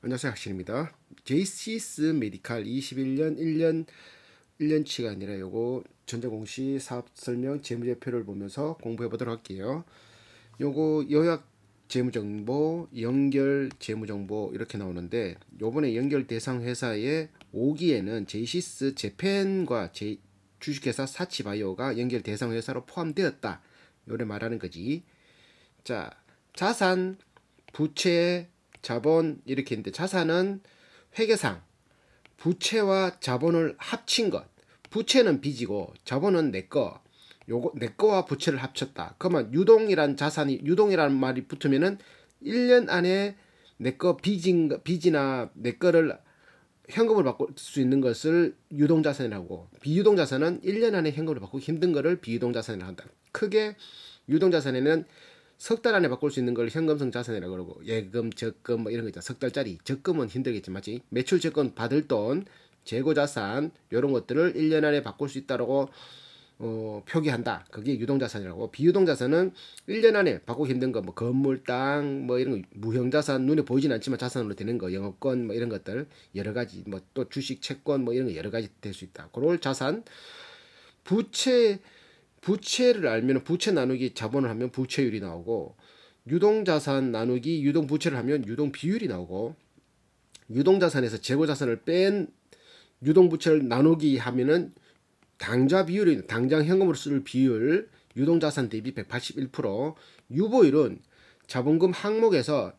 안녕하세요 학신입니다. 제이시스 메디칼 21년 1년 1년치가 아니라 요거 전자공시 사업 설명 재무제표를 보면서 공부해 보도록 할게요. 요거 요약 재무정보, 연결 재무정보 이렇게 나오는데 요번에 연결 대상 회사의 5기에는 제이시스 재팬과 제 주식회사 사치바이오가 연결 대상 회사로 포함되었다. 요래 말하는 거지. 자, 자산, 부채, 자본 이렇게 있는데 자산은 회계상 부채와 자본을 합친 것. 부채는 빚이고 자본은 내 거. 요거 내 거와 부채를 합쳤다. 그러면 유동이란 자산이 유동이라는 말이 붙으면은 1년 안에 내 거 빚인 거- 빚이나 내 거를 현금을 바꿀 수 있는 것을 유동 자산이라고 비유동 자산은 1년 안에 현금을 바꾸기 힘든 거를 비유동 자산이라고 한다. 크게 유동 자산에는 석 달 안에 바꿀 수 있는 걸 현금성 자산이라고 그러고 예금, 적금 뭐 이런 거 있잖아. 석 달짜리 적금은 힘들겠지 맞지? 매출 채권 받을 돈, 재고 자산 이런 것들을 1년 안에 바꿀 수 있다라고 어, 표기한다. 그게 유동자산이라고. 비유동자산은 1년 안에 바꾸기 힘든 거, 뭐 건물, 땅, 뭐 이런 거 무형자산 눈에 보이진 않지만 자산으로 되는 거, 영업권 뭐 이런 것들 여러 가지, 뭐 또 주식, 채권 뭐 이런 거 여러 가지 될 수 있다. 그걸 자산. 부채 부채를 알면 부채 나누기 자본을 하면 부채율이 나오고 유동 자산 나누기 유동 부채를 하면 유동 비율이 나오고 유동 자산에서 재고 자산을 뺀 유동 부채를 나누기 하면은 당좌 비율이 당장 현금으로 쓸 비율 유동 자산 대비 181% 유보율은 자본금 항목에서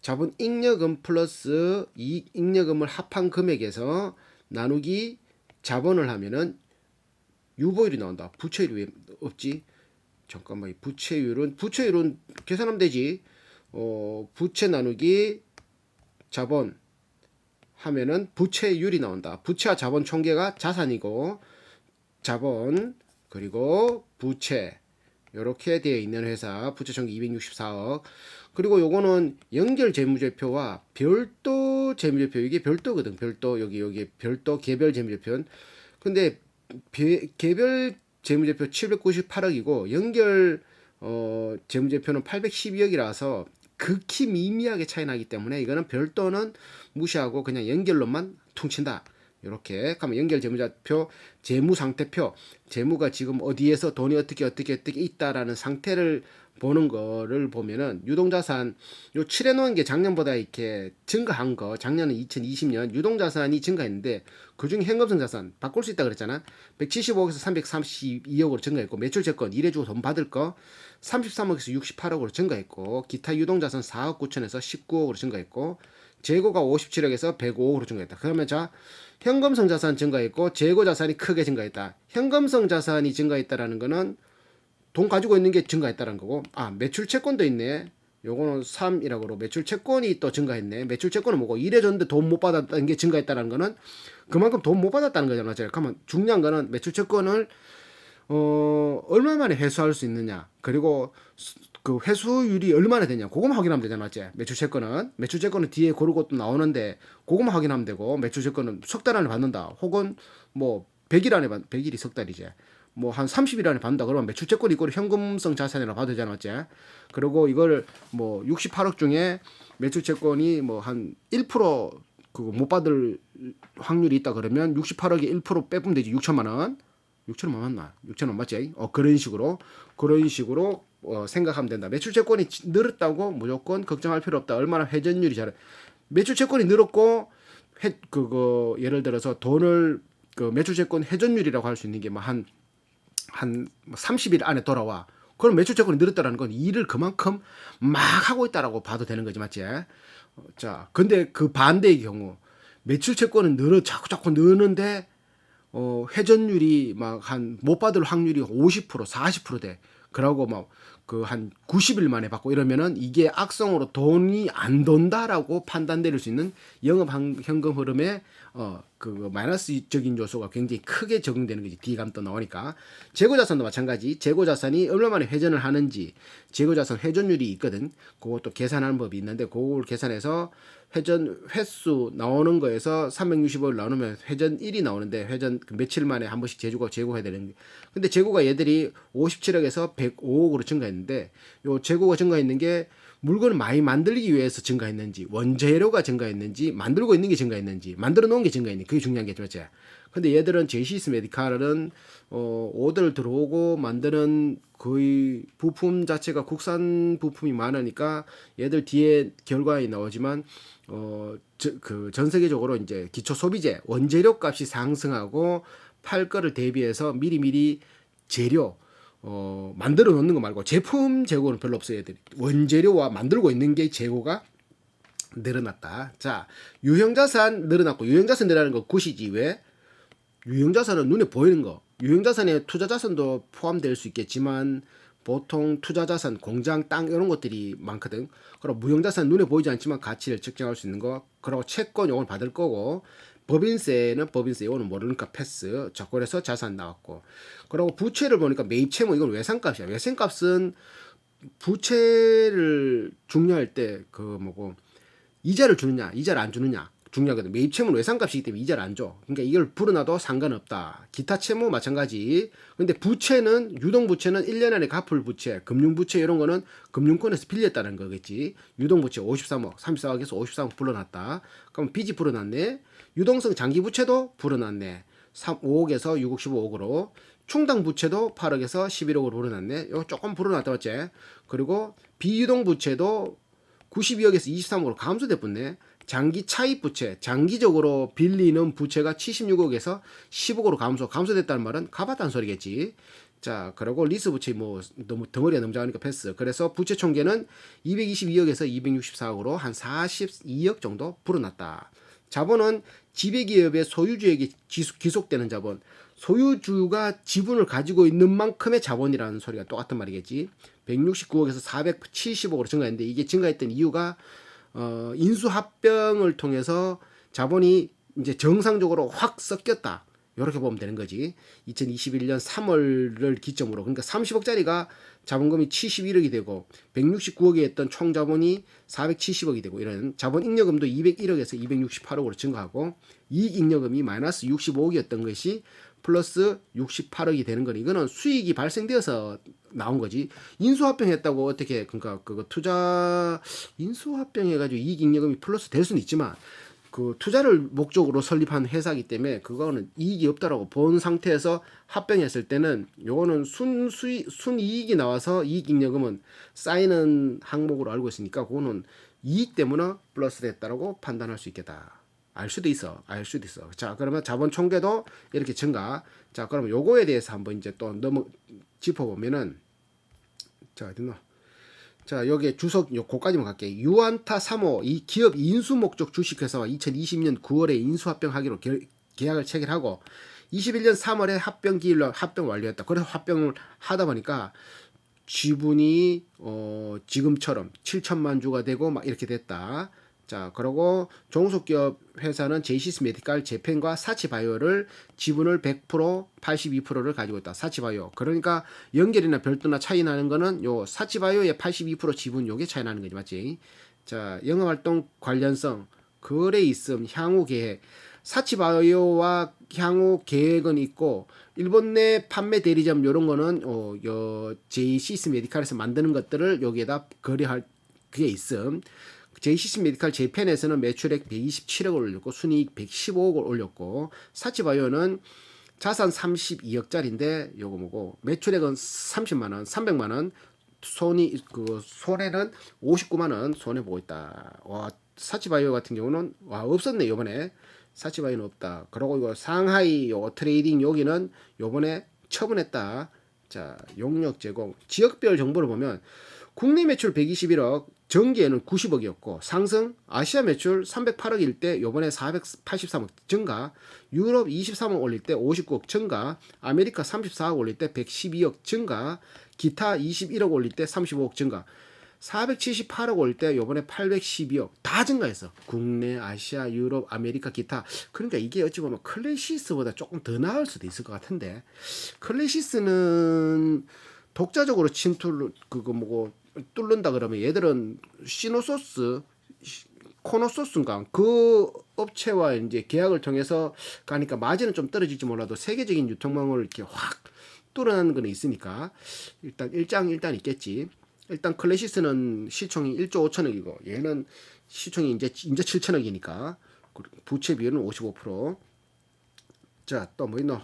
자본 잉여금 플러스 이익 잉여금을 합한 금액에서 나누기 자본을 하면은 유보율이 나온다. 부채율이 왜 없지? 잠깐만 이 부채율은 부채율은 계산하면 되지. 어 부채 나누기 자본 하면은 부채율이 나온다. 부채와 자본 총계가 자산이고 자본 그리고 부채 이렇게 되어 있는 회사 부채 총계 264억 그리고 요거는 연결 재무제표와 별도 재무제표 이게 별도거든 별도 여기 여기 별도 개별 재무제표는 근데 배- 개별 재무제표 798억이고 연결 어 재무제표는 812억이라서 극히 미미하게 차이 나기 때문에 이거는 별도는 무시하고 그냥 연결로만 퉁친다. 이렇게 그러면 연결 재무제표 재무 상태표 재무가 지금 어디에서 돈이 어떻게 어떻게 어떻게 있다라는 상태를 보는 거를 보면은 유동자산 요 칠해 놓은 게 작년보다 이렇게 증가한 거 작년은 2020년 유동자산이 증가했는데 그중에 현금성 자산 바꿀 수 있다 그랬잖아. 175억에서 332억으로 증가했고 매출 채권 일해주고 돈 받을 거 33억에서 68억으로 증가했고 기타 유동자산 4억 9천에서 19억으로 증가했고 재고가 57억에서 105억으로 증가했다. 그러면 자 현금성 자산 증가했고 재고 자산이 크게 증가했다. 현금성 자산이 증가했다라는 거는 돈 가지고 있는 게 증가했다는 거고 아 매출 채권도 있네. 요거는 3이라고 그러고 매출 채권이 또 증가했네. 매출 채권은 뭐고 일해줬는데 돈 못 받았다는 게 증가했다는 거는 그만큼 돈 못 받았다는 거잖아. 제가 그러면 중요한 거는 매출 채권을 어 얼마 만에 회수할 수 있느냐 그리고 수- 그 회수율이 얼마나 되냐. 그거만 확인하면 되잖아 맞지? 매출 채권은. 매출 채권은 뒤에 고르고 또 나오는데 그거만 확인하면 되고 매출 채권은 석 달 안에 받는다. 혹은 뭐 100일 안에 받 100일이 석 달이지 뭐 한 30일 안에 받는다. 그러면 매출 채권 이거를 현금성 자산이라고 봐도 되잖아 맞지? 그리고 이걸 뭐 68억 중에 매출 채권이 뭐 한 1% 그거 못 받을 확률이 있다 그러면 68억에 1% 빼면 되지. 6천만 원. 6천원 맞나? 6천원 맞지? 어 그런 식으로. 그런 식으로 어, 생각하면 된다. 매출 채권이 지- 늘었다고 무조건 걱정할 필요 없다. 얼마나 회전율이 잘 매출 채권이 늘었고 회 그거 예를 들어서 돈을 그 매출 채권 회전율이라고 할 수 있는 게 뭐 한 한 30일 안에 돌아와. 그럼 매출 채권이 늘었다라는 건 일을 그만큼 막 하고 있다라고 봐도 되는 거지 맞지? 어, 자, 근데 그 반대의 경우 매출 채권은 늘어 자꾸 자꾸 느는데 어, 회전율이 막 한 못 받을 확률이 50% 40% 돼. 그러고 막 그 한 90일 만에 받고 이러면은 이게 악성으로 돈이 안 돈다라고 판단 내릴 수 있는 영업 한- 현금 흐름에 어, 그 마이너스적인 요소가 굉장히 크게 적용되는 거지. D감 또 나오니까. 재고자산도 마찬가지. 재고자산이 얼마 만에 회전을 하는지 재고자산 회전율이 있거든. 그것도 계산하는 법이 있는데 그걸 계산해서 회전 횟수 나오는 거에서 365일 나누면 회전 1이 나오는데 회전 그 며칠 만에 한 번씩 재고가 재고해야 되는 게 근데 재고가 얘들이 57억에서 105억으로 증가했는데 요 재고가 증가했는 게 물건을 많이 만들기 위해서 증가했는지 원재료가 증가했는지 만들고 있는 게 증가했는지 만들어 놓은 게 증가했는지 그게 중요한 게 맞지. 근데 얘들은 제시스 메디칼은 어 오더를 들어오고 만드는 거의 부품 자체가 국산 부품이 많으니까 얘들 뒤에 결과에 나오지만 어 그 전 세계적으로 이제 기초 소비재 원재료 값이 상승하고 팔 거를 대비해서 미리미리 재료 어 만들어 놓는 거 말고 제품 재고는 별로 없어요 얘들이 원재료와 만들고 있는 게 재고가 늘어났다. 자, 유형자산 늘어났고 유형자산 늘어나는 거 굿이지 왜? 유형자산은 눈에 보이는 거. 유형자산에 투자자산도 포함될 수 있겠지만 보통 투자자산, 공장, 땅 이런 것들이 많거든. 그리고 무형자산 눈에 보이지 않지만 가치를 측정할 수 있는 거. 그리고 채권 요건 받을 거고 법인세는 법인세 이거는 모르니까 패스. 자, 그래서 자산 나왔고. 그리고 부채를 보니까 매입 채무 이건 외상값이야. 외상값은 부채를 중요할 때 그 뭐고 이자를 주느냐, 이자를 안 주느냐 중요하거든. 매입 채무는 외상값이기 때문에 이자를 안 줘. 그러니까 이걸 불어놔도 상관없다. 기타 채무 마찬가지. 근데 부채는 유동 부채는 1년 안에 갚을 부채, 금융 부채 이런 거는 금융권에서 빌렸다는 거겠지. 유동 부채 53억, 34억에서 53억 불어났다. 그럼 빚이 불어났네. 유동성 장기 부채도 불어났네. 3, 5억에서 6억 15억으로 충당 부채도 8억에서 11억으로 불어났네. 이거 조금 불어났다 맞지? 그리고 비유동 부채도 92억에서 23억으로 감소됐었네. 장기 차입 부채, 장기적으로 빌리는 부채가 76억에서 10억으로 감소, 감소됐다는 말은 가봤다는 소리겠지. 자, 그리고 리스 부채 뭐 너무 덩어리가 너무 작으니까 패스. 그래서 부채 총계는 222억에서 264억으로 한 42억 정도 불어났다. 자본은 지배기업의 소유주에게 기속되는 자본. 소유주가 지분을 가지고 있는 만큼의 자본이라는 소리가 똑같은 말이겠지. 169억에서 470억으로 증가했는데 이게 증가했던 이유가 어, 인수합병을 통해서 자본이 이제 정상적으로 확 섞였다. 이렇게 보면 되는 거지. 2021년 3월을 기점으로 그러니까 30억짜리가 자본금이 71억이 되고 169억이 했던 총 자본이 470억이 되고 이런 자본 잉여금도 201억에서 268억으로 증가하고 이익 잉여금이 마이너스 65억이었던 것이 플러스 68억이 되는 거니 이거는 수익이 발생되어서 나온 거지. 인수합병 했다고 어떻게 그러니까 그거 투자 인수합병 해가지고 이익 잉여금이 플러스 될 수는 있지만 그 투자를 목적으로 설립한 회사이기 때문에 그거는 이익이 없다라고 본 상태에서 합병했을 때는 요거는 순 수익 순이익이 나와서 이익 잉여금은 쌓이는 항목으로 알고 있으니까 그거는 이익 때문에 플러스 됐다라고 판단할 수 있겠다. 알 수도 있어. 알 수도 있어. 자, 그러면 자본 총계도 이렇게 증가. 자, 그러면 요거에 대해서 한번 이제 또 너무 짚어 보면은 자, 어딨노? 자, 여기에 주석 요 거까지만 갈게요. 유안타 3호 이 기업 인수 목적 주식회사와 2020년 9월에 인수 합병하기로 결, 계약을 체결하고 21년 3월에 합병 기일로 합병 완료했다. 그래서 합병을 하다 보니까 지분이 어 지금처럼 7천만 주가 되고 막 이렇게 됐다. 자, 그리고 종속기업 회사는 제이시스 메디칼 재팬과 사치바이오를 지분을 100% 82%를 가지고 있다. 사치바이오. 그러니까 연결이나 별도나 차이 나는 거는 요 사치바이오의 82% 지분 요게 차이 나는 거지, 맞지? 자, 영업 활동 관련성, 거래 있음, 향후 계획. 사치바이오와 향후 계획은 있고 일본 내 판매 대리점 요런 거는 어, 요 제이시스 메디칼에서 만드는 것들을 여기에다 거래할 그게 있음. 제이시스 메디칼 재팬에서는 매출액 127억을 올렸고 순이익 115억을 올렸고 사치바이오는 자산 32억짜리인데 요거 뭐고 매출액은 30만 원, 300만 원, 손이 그 손해는 59만 원 손해 보고 있다. 와 사치바이오 같은 경우는 와 없었네 요번에 사치바이오는 없다. 그리고 이거 상하이 요 트레이딩 여기는 요번에 처분했다. 자 용역 제공 지역별 정보를 보면 국내 매출 121억 전기에는 90억이었고 상승 아시아 매출 308억일 때 요번에 483억 증가 유럽 23억 올릴 때 59억 증가 아메리카 34억 올릴 때 112억 증가 기타 21억 올릴 때 35억 증가 478억 올릴 때 요번에 812억 다 증가했어 국내 아시아 유럽 아메리카 기타. 그러니까 이게 어찌 보면 클래시스보다 조금 더 나을 수도 있을 것 같은데. 클래시스는 독자적으로 침투를 그거 뭐고 뚫는다 그러면 얘들은 시노소스 코노소스인가 그 업체와 이제 계약을 통해서 가니까 마진은 좀 떨어질지 몰라도 세계적인 유통망을 이렇게 확 뚫어내는 건 있으니까 일단 일장 일단 있겠지. 일단 클래시스는 시총이 1조 5천억이고 얘는 시총이 이제 이제 7천억이니까 부채 비율은 55%. 자, 또 뭐 있노?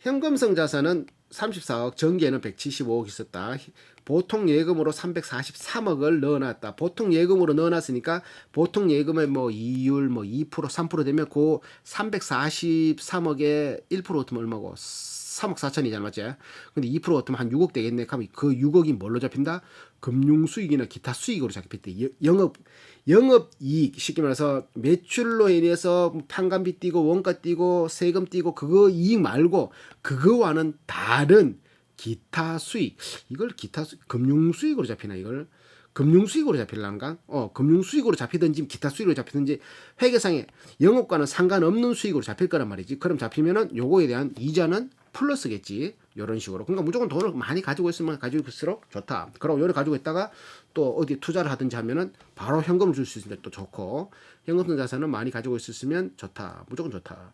현금성 자산은 34억, 정기에는 175억 있었다. 보통 예금으로 343억을 넣어놨다. 보통 예금으로 넣어놨으니까 보통 예금의 뭐 이율 뭐 2% 3% 되면 그 343억에 1% 같으면 얼마고? 3억 4천이잖아, 맞지? 근데 2% 같으면 한 6억 되겠네. 그 6억이 뭘로 잡힌다? 금융 수익이나 기타 수익으로 잡혔대. 영업 영업 이익 쉽게 말해서 매출로 인해서 판관비 띄고 원가 띄고 세금 띄고 그거 이익 말고 그거와는 다른 기타 수익 이걸 기타 수, 금융 수익으로 잡히나 이걸 금융 수익으로 잡힐란가? 어, 금융 수익으로 잡히든지 기타 수익으로 잡히든지 회계상에 영업과는 상관없는 수익으로 잡힐 거란 말이지. 그럼 잡히면은 요거에 대한 이자는 플러스겠지. 이런 식으로. 그러니까 무조건 돈을 많이 가지고 있으면 가지고 있을수록 좋다. 그리고 요를 가지고 있다가 또 어디 투자를 하든지 하면은 바로 현금을 줄수때또 좋고 현금성 자산은 많이 가지고 있었으면 좋다. 무조건 좋다.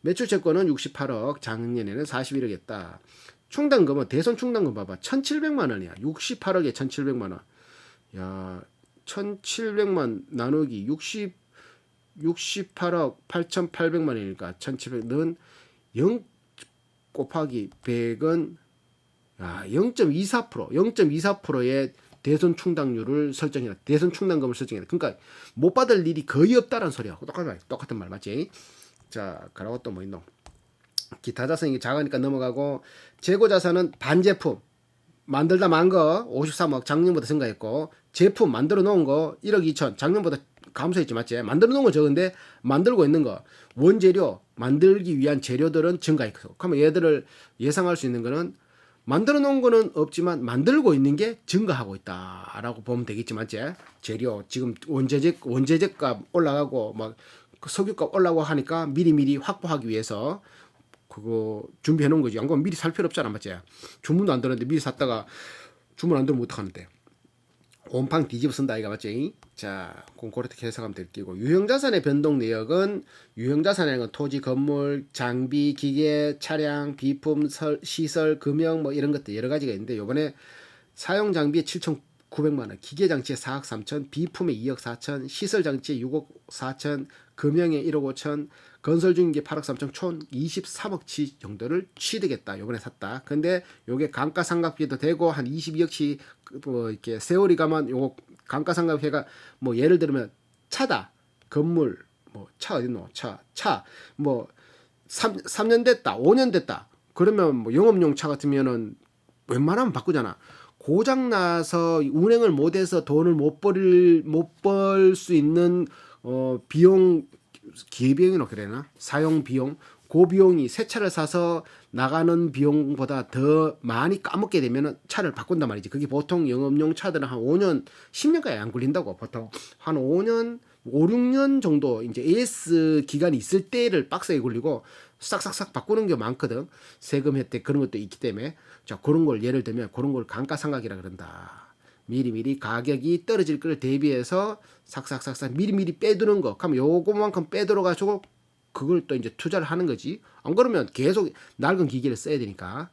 매출 채권은 68억, 작년에는 41억 했다. 충당금은 대선 충당금 봐봐. 1,700만 원이야. 68억에 1,700만 원. 야, 1,700만 나누기 60 68억 8,800만 원이니까 1,700는 0 곱하기 100은 야, 0.24% 0.24%의 대선 충당률을 설정해라. 대선 충당금을 설정해라. 그러니까 못 받을 일이 거의 없다라는 소리야. 똑같은 말, 똑같은 말 맞지? 자, 그러고 또 뭐 있노? 기타 자산이 작으니까 넘어가고 재고 자산은 반제품 만들다 만 거 53억 작년보다 증가했고 제품 만들어 놓은 거 1억 2천 작년보다 감소했지 맞지? 만들어 놓은 거 적은데 만들고 있는 거 원재료 만들기 위한 재료들은 증가했고 그러면 얘들을 예상할 수 있는 거는 만들어 놓은 거는 없지만 만들고 있는 게 증가하고 있다라고 보면 되겠지 맞지? 재료 지금 원재재 원재재값 올라가고 막그 석유값 올라가고 하니까 미리미리 확보하기 위해서 그거 준비해 놓은 거지. 안 그러면 미리 살 필요 없잖아, 맞지? 주문도 안 들었는데 미리 샀다가 주문 안 들으면 어떡하는데? 온팡 뒤집어 쓴다 이가 맞지? 자, 그렇게 해석하면 될 끼고 유형자산의 변동 내역은 유형자산이라는 건 토지, 건물, 장비, 기계, 차량, 비품, 설, 시설, 금형 뭐 이런 것들 여러 가지가 있는데 요번에 사용 장비에 7,900만 원, 기계 장치에 4억 3천, 비품에 2억 4천, 시설 장치에 6억 4천, 금형에 1억 5천, 건설 중인 게 8억 3천, 총 23억치 정도를 취득했다. 요번에 샀다. 근데 요게 감가상각비도 되고 한 22억치 뭐 이렇게 세월이 가면 요거 감가상각비가 뭐 예를 들면 차다. 건물 뭐 차 어딨노? 차. 차. 뭐 3, 3년 됐다. 5년 됐다. 그러면 뭐 영업용 차 같으면은 웬만하면 바꾸잖아. 고장 나서 운행을 못해서 돈을 못벌못벌 수 있는 어 비용 기비용이라 그래나 사용 비용 그 비용이 새 차를 사서 나가는 비용보다 더 많이 까먹게 되면은 차를 바꾼단 말이지. 그게 보통 영업용 차들은 한 5년, 10년까지 안 걸린다고 보통 한 5년, 5, 6년 정도 이제 AS 기간이 있을 때를 빡세게 걸리고 싹싹싹 바꾸는 게 많거든. 세금 혜택 그런 것도 있기 때문에 자 그런 걸 예를 들면 그런 걸 감가상각이라 그런다. 미리미리 가격이 떨어질 걸 대비해서 삭삭삭삭 미리미리 빼두는 거. 그럼 요거만큼 빼들어 가지고 그걸 또 이제 투자를 하는 거지. 안 그러면 계속 낡은 기계를 써야 되니까.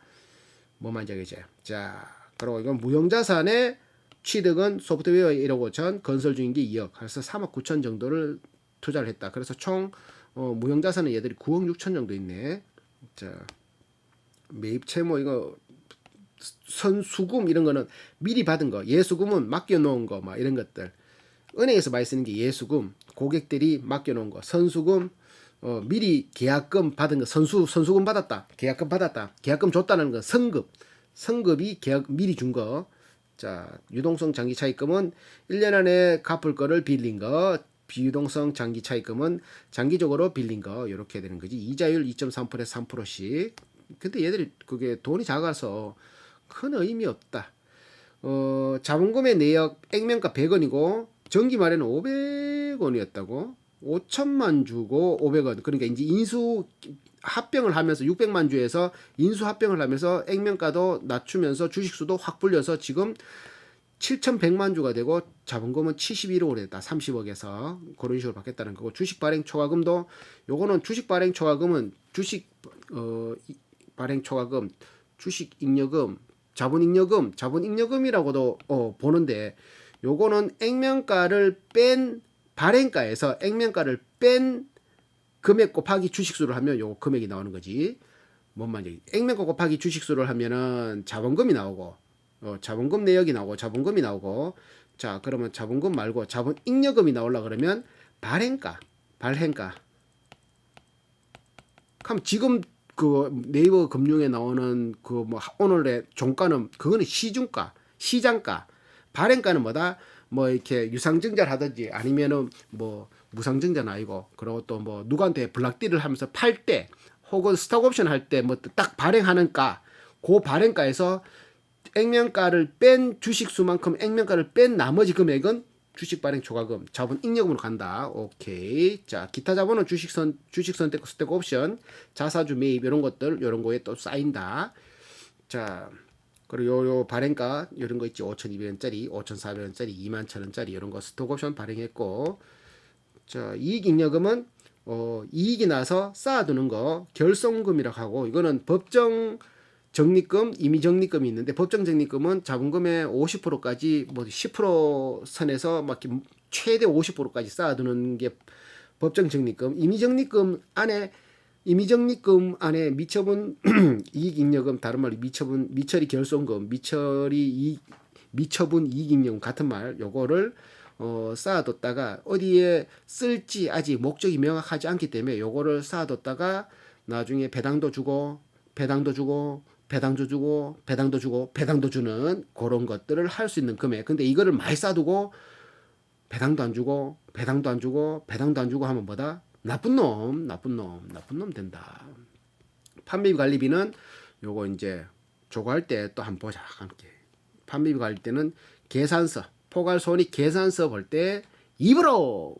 뭐만 저기죠. 자, 그리고 이건 무형자산의 취득은 소프트웨어 1억 5천, 건설 중인 게 2억. 그래서 3억 9천 정도를 투자를 했다. 그래서 총 어, 무형자산은 얘들이 9억 6천 정도 있네. 자, 매입 채무 이거 선수금 이런 거는 미리 받은 거, 예수금은 맡겨 놓은 거, 막 이런 것들. 은행에서 많이 쓰는 게 예수금, 고객들이 맡겨 놓은 거, 선수금, 어, 미리 계약금 받은 거, 선수, 선수금 받았다. 계약금 받았다. 계약금 줬다는 거, 성급. 성급이 계약 미리 준 거. 자, 유동성 장기 차입금은 1년 안에 갚을 거를 빌린 거, 비유동성 장기 차입금은 장기적으로 빌린 거, 이렇게 되는 거지. 이자율 2.3%에서 3%씩. 근데 얘들이 그게 돈이 작아서 큰 의미 없다. 어, 자본금의 내역 액면가 100원이고 정기 말에는 500원이었다고. 5천만 주고 500원. 그러니까 이제 인수 합병을 하면서 600만 주에서 인수 합병을 하면서 액면가도 낮추면서 주식수도 확 불려서 지금 7,100만 주가 되고 자본금은 71억으로 됐다. 30억에서 그런 식으로 받겠다는 거고 주식 발행 초과금도 요거는 주식 발행 초과금은 주식 어 발행 초과금, 주식 잉여금 자본 잉여금, 자본 잉여금이라고도 어, 보는데 요거는 액면가를 뺀 발행가에서 액면가를 뺀 금액 곱하기 주식수를 하면 요 금액이 나오는 거지. 뭔 말이야? 액면가 곱하기 주식수를 하면은 자본금이 나오고 어, 자본금 내역이 나오고 자본금이 나오고 자 그러면 자본금 말고 자본 잉여금이 나오려 그러면 발행가 발행가 그럼 지금 그 네이버 금융에 나오는 그 뭐 오늘의 종가는 그거는 시중가 시장가 발행가는 뭐다 뭐 이렇게 유상증자를 하든지 아니면은 뭐 무상증자는 아니고 그리고 또 뭐 누구한테 블락딜을 하면서 팔 때 혹은 스톡옵션 할 때 뭐 딱 발행하는 가, 그 발행가에서 액면가를 뺀 주식 수만큼 액면가를 뺀 나머지 금액은 주식 발행 초과금 자본 잉여금으로 간다. 오케이. 자, 기타 자본은 주식 선 주식 선택 스택 옵션, 자사주 매입 이런 것들 이런 거에 또 쌓인다. 자, 그리고 요, 요 발행가 이런 거 있지. 5,200원짜리, 5,400원짜리, 21,000원짜리 이런 거 스톡 옵션 발행했고 자, 이익 잉여금은 어, 이익이 나서 쌓아두는 거 결손금이라고 하고 이거는 법정 적립금, 임의 적립금이 있는데 법정 적립금은 자본금의 50%까지 뭐 10% 선에서 막 최대 50%까지 쌓아두는 게 법정 적립금, 임의 적립금 안에 임의 적립금 안에 미처분 이익 잉여금 다른 말로 미처분 미처리 결손금, 미처리 이익 미처분 이익 잉여금 같은 말 요거를 어, 쌓아뒀다가 어디에 쓸지 아직 목적이 명확하지 않기 때문에 요거를 쌓아뒀다가 나중에 배당도 주고 배당도 주고 배당도 주고 배당도 주고 배당도 주는 그런 것들을 할 수 있는 금액. 근데 이거를 많이 쌓아두고 배당도 안 주고 배당도 안 주고 배당도 안 주고 하면 뭐다? 나쁜 놈, 나쁜 놈, 나쁜 놈 된다. 판매비 관리비는 요거 이제 조과할 때 또 한번 보자 함께. 판매비 관리 때는 계산서 포괄 손익 계산서 볼 때 입으로